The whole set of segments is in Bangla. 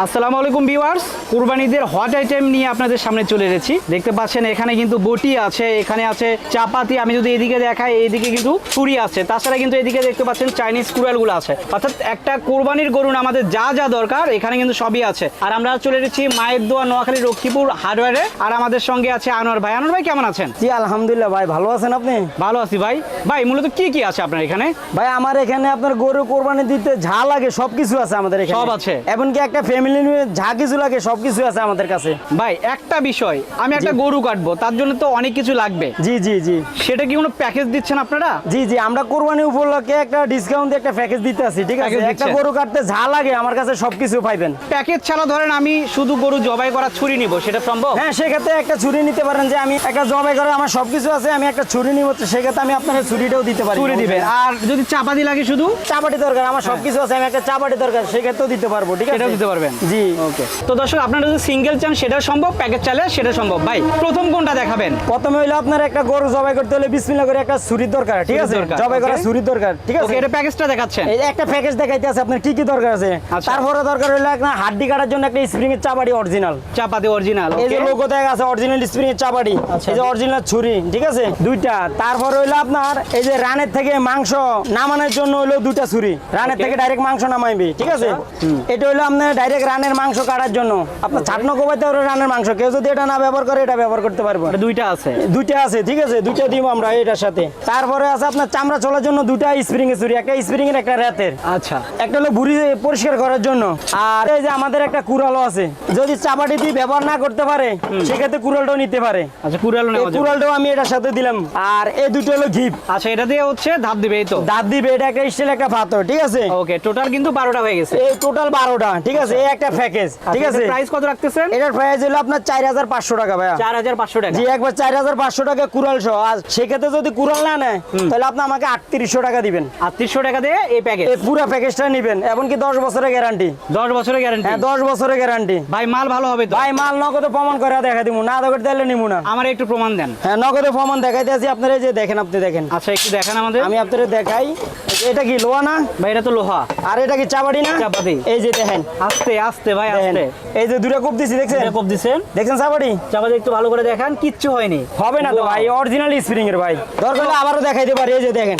আসসালামু আলাইকুম ভিউয়ার্স। কুরবানিদের হট আইটেম নিয়ে আপনাদের সামনে চলে এসেছি। দেখতে পাচ্ছেন এখানে কিন্তু বটি আছে এখানে আছে চাপাতি আমি যদি এদিকে দেখাই এইদিকে কিন্তু ছুরি আছে। তাছাড়া কিন্তু এদিকে দেখতে পাচ্ছেন চাইনিজ কুড়ালগুলো আছে। অর্থাৎ একটা কুরবানির গরুন আমাদের যা যা দরকার এখানে কিন্তু সবই আছে। আর আমরা চলে এসেছি মায়ের দোয়া নোয়াখালী লক্ষ্মীপুর হার্ডওয়্যারে। আর আমাদের সঙ্গে আছে আনোয়ার ভাই। আনোয়ার ভাই কেমন আছেন? জি আলহামদুলিল্লাহ ভাই ভালো আছেন আপনি? ভালো আছি ভাই। ভাই মূলত কি কি আছে আপনার এখানে? ভাই আমার এখানে আপনার গরু কোরবানি দিতে যা লাগে সবকিছু আছে আমাদের এখানে। সব আছে? এমনকি একটা ফ্যামিলি নিয়ে যা কিছু লাগে সবকিছু আছে আমাদের কাছে। ভাই একটা বিষয় আমি একটা গরু কাটবো তার জন্য তো অনেক কিছু লাগবে। জি জি জি। সেটা কি কোনো প্যাকেজ দিচ্ছেন আপনারা? জি জি আমরা কোরবানি উপলক্ষে একটা ডিসকাউন্ট দিয়ে একটা প্যাকেজ দিতে আছি ঠিক আছে? একটা গরু কাটতে যা লাগে আমার কাছে সবকিছু পাইবেন। প্যাকেজ ছাড়া ধরেন আমি শুধু গরু জবাই করা ছুরি নিব সেটা সম্ভব? হ্যাঁ সেক্ষেত্রে একটা ছুরি নিতে পারেন যে আমি একটা জবাই করে আমার সবকিছু আছে আমি একটা ছুরি নিব সেক্ষেত্রে আমি আপনার ছুরিটাও দিতে পারি। ছুরি দিবেন। আর যদি চাপাতি লাগে শুধু? চাপাটি দরকার আমার সবকিছু আছে আমি একটা চাপাটি দরকার সেক্ষেত্রেও দিতে পারব ঠিক আছে? দিতে পারবেন। জি। ওকে তো দর্শক আপনারা যদি সিঙ্গেল চান সেটা সম্ভব প্যাকেজ চাইলে সেটা সম্ভব। ভাই প্রথম কোনটা দেখাবেন? প্রথমে হইল আপনার একটা গরু জবাই করতে হলে বিসমিল্লাহ করে একটা ছুরির দরকার ঠিক আছে? জবাই করা ছুরির দরকার ঠিক আছে? এটা প্যাকেজটা দেখাচ্ছেন। এই একটা প্যাকেজ দেখাইতে আছে আপনার কি কি দরকার আছে? আচ্ছা। তারপরে দরকার একটা হাড্ডি কাটার জন্য একটা স্প্রিং এর চাবাড়ি অরিজিনাল চাপাতি অরিজিনাল এই যে লোগো দেখা আছে অরিজিনাল স্প্রিং এর চাবাড়ি। আচ্ছা। এই যে অরিজিনাল ছুরি ঠিক আছে? দুইটা। তারপর হইল আপনার এই যে রানের থেকে মাংস নামানোর জন্য হইল দুইটা ছুরি। রানের থেকে ডাইরেক্ট মাংস নামাইবে ঠিক আছে? এটা হইল আপনার ডাইরেক্ট রানের মাংস কাটার জন্য। আপনার ছাটনো কোবাইতে পারবে রানের মাংস কেউ যদি এটা না ব্যবহার করে এটা ব্যবহার করতে পারব। দুইটা আছে। দুইটা আছে ঠিক আছে দুইটা দিব আমরা এটার সাথে। তারপরে আছে আপনার চামড়া চলার জন্য দুইটা স্প্রিং এর ছুরি একটা স্প্রিং এর একটা রাতের আচ্ছা। একটা হলো ভুড়ি পরিষ্কার করার জন্য। আর এই যে আমাদের একটা কুড়ালও আছে। যদি চাপাটি দিয়ে ব্যবহার না করতে পারে সেক্ষেত্রে কুড়ালটাও নিতে পারে। আচ্ছা কুড়ালো। কুড়ালটাও আমি এটার সাথে দিলাম। আর এই দুটো হলো ঘিপ। আচ্ছা এটা দিয়ে হচ্ছে ধাপ দিবে এই তো? দাঁত দিবে এটা একটা স্টিল একটা পাথর ঠিক আছে? ওকে টোটাল কিন্তু বারোটা হয়ে গেছে। এই টোটাল বারোটা ঠিক আছে? এই একটা প্যাকেজ ঠিক আছে? প্রাইস কত রাখতেছেন? এটার প্রাইস হলো আপনার চার হাজার পাঁচশো টাকা ভাইয়া। চার হাজার পাঁচশো টাকা। জি একবার চার হাজার পাঁচশো টাকা কুড়াল সহ। আর সেক্ষেত্রে যদি কুড়াল না নেয় তাহলে আপনি আমাকে আটত্রিশশো টাকা দিবেন। আটত্রিশশো টাকা দিয়ে এই প্যাকেজ এই পুরো প্যাকেজটা নেবেন এমনকি দশ বছরের গ্যারান্টি দশ বছরের গ্যারান্টি হ্যাঁ দশ বছরের গ্যারান্টি ভাই মাল ভালো হবে তো? ভাই মাল নগদে প্রমাণ করে দেখা দিব না দেখে দিলে নিবো না। আমার একটু প্রমাণ দেন। হ্যাঁ নগদে প্রমাণ দেখাইতে আছি আপনারা এই যে দেখেন আপনি দেখেন। আচ্ছা একটু দেখান আমাদের। আমি আপনাদের দেখাই। এটা কি লোহা না? ভাই এটা তো লোহা। আর এটা কি চাবাড়ি না। এই যে দেখেন। আস্তে আস্তে ভাই আস্তে। এই যে দুটো কূপ দিছি দেখছেন? কোপ দিছেন। দেখছেন চাবাড়ি চাপাতি একটু ভালো করে দেখান কিচ্ছু হয়নি। হবে না তো ভাই অরিজিনাল স্প্রিং এর ভাই। দরকার হলে আবারও দেখাইতে পারি এই যে দেখেন।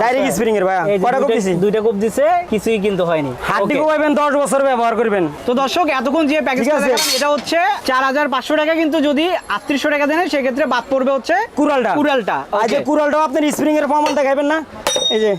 ডাইরেক্ট স্প্রিং এর ভাই কটা কূপ দিছি? দুইটা কোপ দিছে কিছুই কিন্তু হয়নি। হাড্ডি. কোপাইবেন দশ বছর ব্যবহার করবেন। তো দর্শক এতক্ষণ যে প্যাকেজটা আছে। দেখালাম এটা হচ্ছে চার হাজার পাঁচশো টাকা কিন্তু যদি আটত্রিশশো টাকা দেন সেক্ষেত্রে বাদ পড়বে হচ্ছে কুড়ালটা। আর যে Okay. আপনার স্প্রিং এর প্রমাণ দেখাইবেন না? এই যে।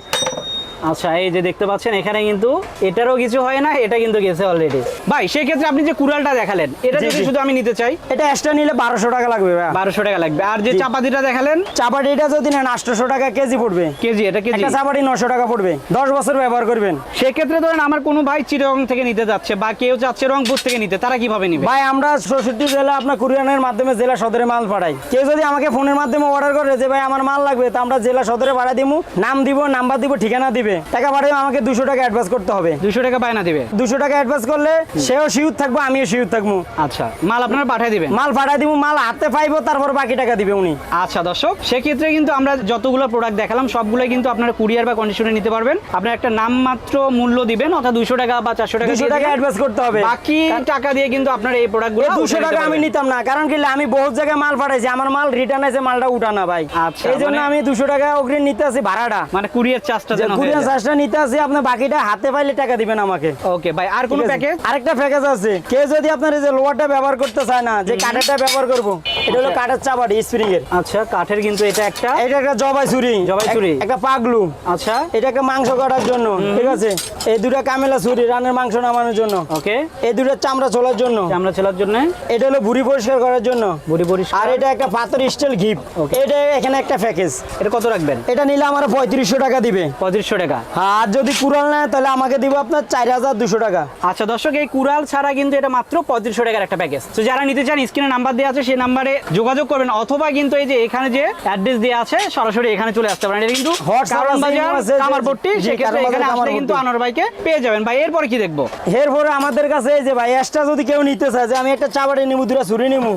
আচ্ছা এই যে দেখতে পাচ্ছেন এখানে কিন্তু এটারও কিছু হয় না এটা কিন্তু গেছে অলরেডি ভাই সেই ক্ষেত্রে আপনি যে কুড়ালটা দেখালেন এটা যদি শুধু আমি নিতে চাই? এটা এক্সট্রা নিলে বারোশো টাকা লাগবে ভাই বারোশো টাকা লাগবে। আর যে চাপাতিটা দেখালেন? চাপাটিটা যদি নেন আটশোশো টাকা কেজি পড়বে। কেজি এটা কেজি। চাপাটি নশো টাকা পড়বে। দশ বছর ব্যবহার করবেন। সেক্ষেত্রে ধরেন আমার কোনো ভাই চিরং থেকে নিতে যাচ্ছে বা কেউ যাচ্ছে রংপুর থেকে নিতে তারা কীভাবে নিবে? ভাই আমরা ষষ্ঠী জেলা আপনার কুরিয়ানের মাধ্যমে জেলা সদরে মাল পাঠাই। কেউ যদি আমাকে ফোনের মাধ্যমে অর্ডার করে যে ভাই আমার মাল লাগবে তা আমরা জেলা সদরে পাঠাই দিব নাম দিব নাম্বার দিব ঠিকানা দিবে। দিবে? টাকা পাঠাবে আমাকে দুশো টাকা অ্যাডভান্স করতে হবে। দুশো টাকা বায়না দিবে? দুশো টাকা অ্যাডভান্স করলে সেও শিউর থাকব আমিও শিউর থাকব। আচ্ছা মাল আপনার পাঠিয়ে দিবে মাল পাঠিয়ে দিব মাল হাতে পাইবো তারপর বাকি টাকা দিবে উনি। আচ্ছা দর্শক সেক্ষেত্রে কিন্তু আমরা যতগুলো প্রোডাক্ট দেখালাম সবগুলোই কিন্তু আপনারা কুরিয়ার বা কন্ডিশনে নিতে পারবেন। আপনার একটা নাম মাত্র মূল্য দিবেন অর্থাৎ দুশো টাকা বা চারশো টাকা দুশো টাকা অ্যাডভান্স করতে হবে। বাকি টাকা দিয়ে কিন্তু আপনার এই প্রোডাক্টগুলো দুশো টাকা আমি নিতাম না কারণ কি আমি বহু জায়গায় মাল পাঠাইছি আমার মাল রিটার্ন আছে মালটা উঠানা ভাই। আচ্ছা এই জন্য মানে- আমি দুশো টাকা অগ্রিম নিতে আছি ভাড়াটা। মানে কুরিয়ার চার্জটা কুরিয়ার 50টা নিতে আসি আপনি বাকিটা হাতে পাইলে টাকা দিবেন আমাকে। ওকে ভাই আর কোন প্যাকেজ আরেকটা প্যাকেজ আছে। কে যদি আপনার এই যে লোয়ারটা ব্যবহার করতে চায় না যে কাঠেরটা ব্যবহার করব এটা হলো। কাঠের চাবাড়ি স্প্রিং এর আচ্ছা কাঠের কিন্তু এটা একটা এটা একটা জবাই ছুরি। জবাই ছুরি। একটা পাগলু। আচ্ছা। এটা একটা মাংস কাটার জন্য। ঠিক আছে? এই দুটা কামেলা ছুরি রানের মাংস নামানোর জন্য। ওকে এই দুটা চামড়া চলার জন্য। চামড়া ছেলার জন্য? এটা হলো ভুড়ি পরিষ্কার করার জন্য। বডি পরিষ্কার। আর এটা একটা পাথর স্টিল ঘিপ. এটা এখানে একটা প্যাকেজ। এটা কত রাখবেন? এটা নিলে আমার পঁয়ত্রিশশো টাকা দিবে। পঁয়ত্রিশশো টাকা। আর যদি কুড়াল নেয় তাহলে আমাকে দিব আপনার চার হাজার দুশো টাকা। আচ্ছা দর্শক এই কুড়াল ছাড়া কিন্তু এটা মাত্র পঁয়ত্রিশশো টাকার একটা প্যাকেজ। তো যারা নিতে চান স্ক্রিনে নাম্বার দেওয়া আছে সেই নাম্বারে যোগাযোগ করবেন অথবা কিন্তু এই যে এখানে যে অ্যাড্রেস দেওয়া আছে সরাসরি এখানে চলে আসতে পারেন। এটা কিন্তু কারণ বাজার কামারপট্টি সেক্ষেত্রে এখানে আসলে কিন্তু আনোয়ার ভাইকে পেয়ে যাবেন। ভাই এরপরে কি দেখব? এরপরে আমাদের কাছে এই যে ভাই যদি কেউ নিতে চায় যে আমি একটা চাবাড়ি নিবো দুটা ছুরি নিবো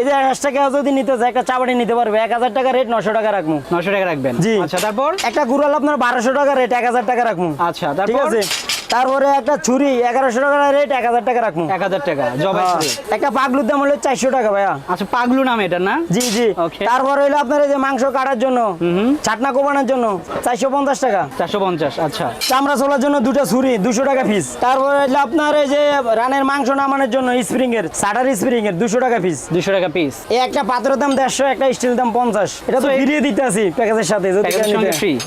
এই যে কেউ যদি নিতে চায় একটা চাবাড়ি নিতে পারবে। এক হাজার টাকা রেট নশো টাকা রাখব। নশো টাকা রাখবেন। জি। আচ্ছা তারপর? একটা গুড়াল আপনার বারোশো টাকা রেট এক হাজার টাকা রাখব। আচ্ছা ঠিক আছে? তারপরে একটা ছুরি এগারোশো টাকা রেট এক হাজার টাকা রাখব। এক হাজার টাকা জবাই ছুরি। একটা পাগলুর দাম হলো চারশো টাকা ভাইয়া। আচ্ছা পাগলু নাম এটা না? জি জি. তারপরে হলো আপনার এই যে মাংস কাটার জন্য ছাটনা কোবানোর জন্য চারশো পঞ্চাশ টাকা। চারশো পঞ্চাশ আচ্ছা। চামড়া চলার জন্য দুটো ছুরি দুশো টাকা পিস তারপরে হলো আপনার এই যে রানের মাংস নামানোর জন্য স্প্রিং এর সাটার স্প্রিং এর দুশো টাকা পিস দুশো টাকা পিস এই একটা পাত্রের দাম দেড়শো একটা স্টিল দাম পঞ্চাশ। এটা তো So, ফ্রি দিতে আছি প্যাকেজের সাথে?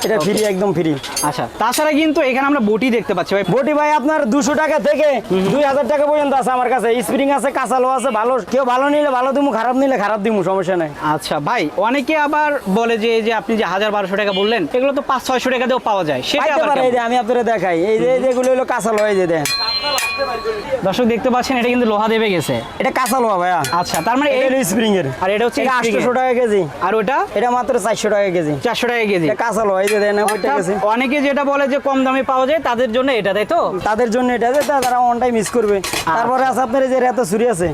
এটা ফ্রি একদম ফ্রি আচ্ছা তাছাড়া কিন্তু এখানে আমরা বটি দেখতে পাচ্ছি। ভাই বটি ভাই আপনার দুশো টাকা থেকে দুই হাজার টাকা পর্যন্ত আছে আমার কাছে। স্প্রিং আছে কাঁচালো আছে ভালো কেউ ভালো নিলে ভালো দিমু খারাপ নিলে খারাপ দিমু সমস্যা নাই। আচ্ছা ভাই অনেকে আবার বলে যে এই যে আপনি যে হাজার বারোশো টাকা বললেন এগুলো তো পাঁচ ছয়শো টাকা দিয়েও পাওয়া যায়। সেটা আবার এই যে আমি আপনাদের দেখাই। এই যে যেগুলো হলো কাঁচালো এই যে দেখেন দর্শক দেখতে পাচ্ছেন এটা কিন্তু লোহা দেবে গেছে এটা কাঁচা লোহা ভাইয়া। আচ্ছা তার মানে এই এটা স্প্রিং এর। আর এটা হচ্ছে এটা spring এর। আটশোশো টাকা কেজি। আর ওটা? এটা মাত্র চারশো টাকা কেজি। চারশো টাকা কেজি। কাঁচা কাঁচালো এই যে ওইটা অর্থাৎ অনেকে যেটা বলে যে কম দামে পাওয়া যায় তাদের জন্য এটা তাই তো? তাদের জন্য এটা যে তারা অন টাইম মিস করবে। তারপরে আছে আপনার এই যে ছুরি আছে।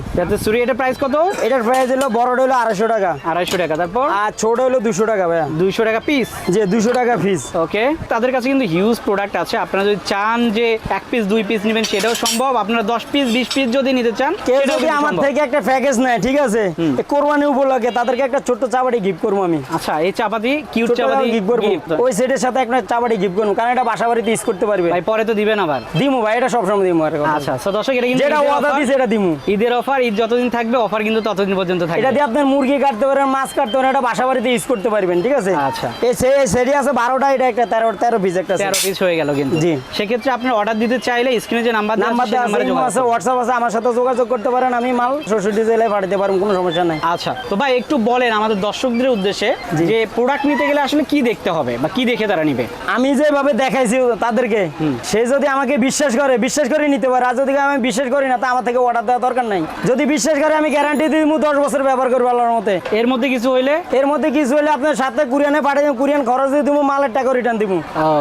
এটা প্রাইস কত? এটার প্রাইস হলো বড়টা হলো আড়াইশো টাকা। আড়াইশো টাকা তারপর? আর ছোট হলো দুশো টাকা ভাইয়া। দুইশো টাকা পিস যে দুশো টাকা ফিস ওকে তাদের কাছে কিন্তু হিউজ প্রোডাক্ট আছে। আপনারা যদি চান যে এক পিস দুই পিস নেবেন সেটাও সম্ভব। আপনারা দশ পিস বিশ পিস যদি নিতে চান কেউ যদি আমার থেকে একটা প্যাকেজ নেয় ঠিক আছে? কোরবানি উপলক্ষে তাদেরকে একটা ছোট্ট চাবাটি গিফট করব আমি। আচ্ছা এই চাপাতি কিউট চাপাতি গিফট করব। ওই সেটের সাথে একটা চাবাটি গিফট করব কারণ এটা বাসা বাড়িতে ইউজ করতে পারবে। ভাই পরে তো দিবেন আবার। দিমু ভাই এটা সবসময় দিমু আর আচ্ছা তো দর্শক এটা কিন্তু যেটা দিছে এটা দিমু। ঈদের অফার ঈদ যতদিন থাকবে অফার কিন্তু ততদিন পর্যন্ত থাকবে। এটা দিয়ে আপনার মুরগি কাটতে পারেন মাছ কাটতে পারেন এটা বাসা বাড়িতে ইউজ করতে পারবেন ঠিক আছে? আচ্ছা। এই আছে বারোটা এটা একটা তেরো তেরো পিস একটা তেরো পিস হয়ে গেল কিন্তু। জি। সেক্ষেত্রে আপনি অর্ডার দিতে চাইলে স্ক্রিনে যে নাম্বার নাম্বার দেওয়া আছে হোয়াটসঅ্যাপ আছে আমার সাথে যোগাযোগ করতে পারেন আমি মাল ষষ্ঠী জেলায় পাঠাতে পারব কোনো সমস্যা নাই। আচ্ছা তো ভাই একটু বলেন আমাদের দর্শকদের উদ্দেশ্যে যে প্রোডাক্ট নিতে গেলে আসলে কি দেখতে হবে বা কি দেখে তারা নিবে? আমি যেভাবে দেখাইছি তাদেরকে সে যদি আমাকে বিশ্বাস করে বিশ্বাস করে নিতে পারে। আর যদি আমি বিশ্বাস করি না তা আমার থেকে অর্ডার দেওয়া দরকার নাই। যদি বিশ্বাস করে আমি গ্যারান্টি দিই দশ বছর ব্যবহার করব আল্লাহর মতে। এর মধ্যে কিছু হইলে? এর মধ্যে কিছু হলে আপনার সাথে কুরিয়ানে পাঠিয়ে দেবো কুরিয়ান খরচ দিয়ে দিব মালের টাকা রিটার্ন দিব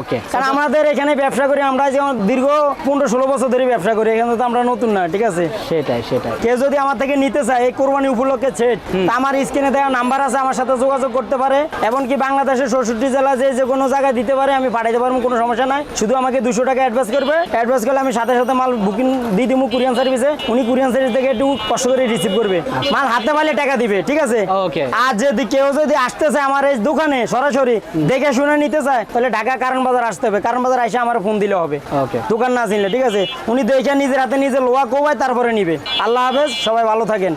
ওকে কারণ আমাদের এখানে ব্যবসা করি আমরা যেমন দীর্ঘ পনেরো ষোলো বছর ধরে ব্যবসা করি এখানে তো আমরা নতুন না ঠিক আছে? সেটাই সেটাই। কেউ যদি আমার থেকে নিতে চায় এই কোরবানি উপলক্ষে সেট আমার স্ক্রিনে দেওয়া নাম্বার আছে আমার সাথে যোগাযোগ করতে পারে। এমনকি বাংলাদেশের ষষ্ঠটি জেলা যে যে কোনো জায়গায় দিতে পারে আমি পাঠাইতে পারব কোনো সমস্যা নাই। শুধু আমাকে দুশো টাকা অ্যাডভান্স করবে। অ্যাডভান্স করলে আমি সাথে সাথে মাল বুকিং দিয়ে দিব কুরিয়ান সার্ভিসে উনি কুরিয়ান সার্ভিস থেকে একটু কষ্ট করে রিসিভ করবে। মাল হাতে পালে টাকা দিবে ঠিক আছে? Okay. আর যদি কেউ যদি আসতে চায় আমার এই দোকানে সরাসরি দেখে শুনে নিতে চায় তাহলে ঢাকা কারণ বাজার আসতে হবে। কারণ বাজার এসে আমার ফোন দিলে হবে। Okay. দোকান না চিনলে ঠিক আছে? উনি দেখে নিজের হাতে নিজে লোয়া কোবায় তারপরে নিবে। আল্লাহ হাফেজ সবাই ভালো থাকেন।